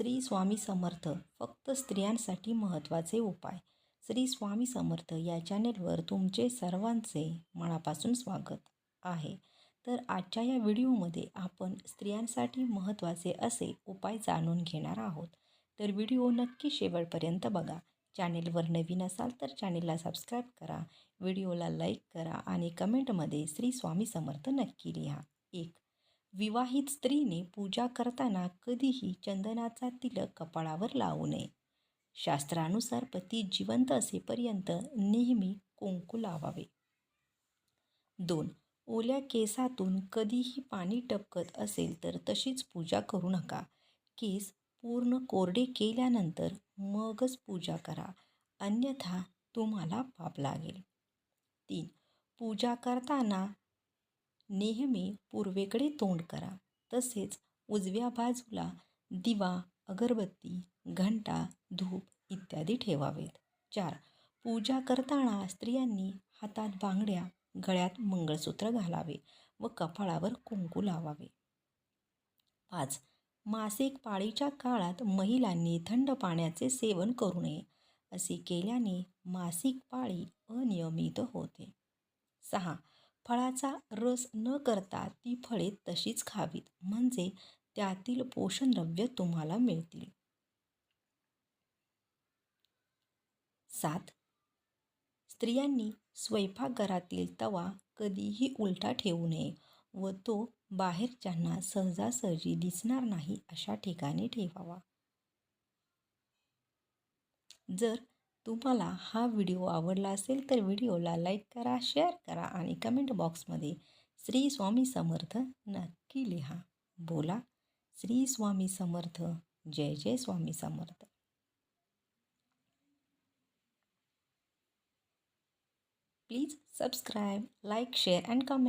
श्री स्वामी समर्थ. फक्त स्त्रियांसाठी महत्त्वाचे उपाय. श्री स्वामी समर्थ या चॅनेलवर तुमचे सर्वांचे मनापासून स्वागत आहे. तर आजच्या या व्हिडिओमध्ये आपण स्त्रियांसाठी महत्त्वाचे असे उपाय जाणून घेणार आहोत. तर व्हिडिओ नक्की शेवटपर्यंत बघा. चॅनेलवर नवीन असाल तर चॅनेलला सबस्क्राईब करा. व्हिडिओला लाईक करा आणि कमेंटमध्ये श्री स्वामी समर्थ नक्की लिहा. एक विवाहित स्त्रीने पूजा करताना कधीही चंदनाचा तिलक कपाळावर लावू नये. शास्त्रानुसार पती जिवंत असेपर्यंत नेहमी कुंकू लावावे. दोन ओल्या केसातून कधीही पाणी टपकत असेल तर तशीच पूजा करू नका. केस पूर्ण कोरडे केल्यानंतर मगच पूजा करा. अन्यथा तुम्हाला पाप लागेल. तीन पूजा करताना नेहमी पूर्वेकडे तोंड करा. तसेच उजव्या बाजूला दिवा अगरबत्ती घंटा धूप इत्यादी ठेवावेत. चार. पूजा करताना स्त्रियांनी हातात बांगड्या गळ्यात मंगळसूत्र घालावे व कपाळावर कुंकू लावावे. पाच. मासिक पाळीच्या काळात महिलांनी थंड पाण्याचे सेवन करू नये असे केल्याने मासिक पाळी अनियमित होते. सहा. फळाचा रस न करता ती फळे तशीच खावीत म्हणजे त्यातील पोषणद्रव्य तुम्हाला मिळतील. सात. स्त्रियांनी स्वयंपाकघरातील तवा कधीही उलटा ठेवू नये व तो बाहेरच्यांना सहजासहजी दिसणार नाही अशा ठिकाणी ठेवावा. जर तुम्हाला हा व्हिडिओ आवडला असेल तर व्हिडिओला लाईक करा शेअर करा आणि कमेंट बॉक्समध्ये श्री स्वामी समर्थ नक्की लिहा. बोला श्री स्वामी समर्थ जय जय Swami Samarth. Please subscribe like share and comment.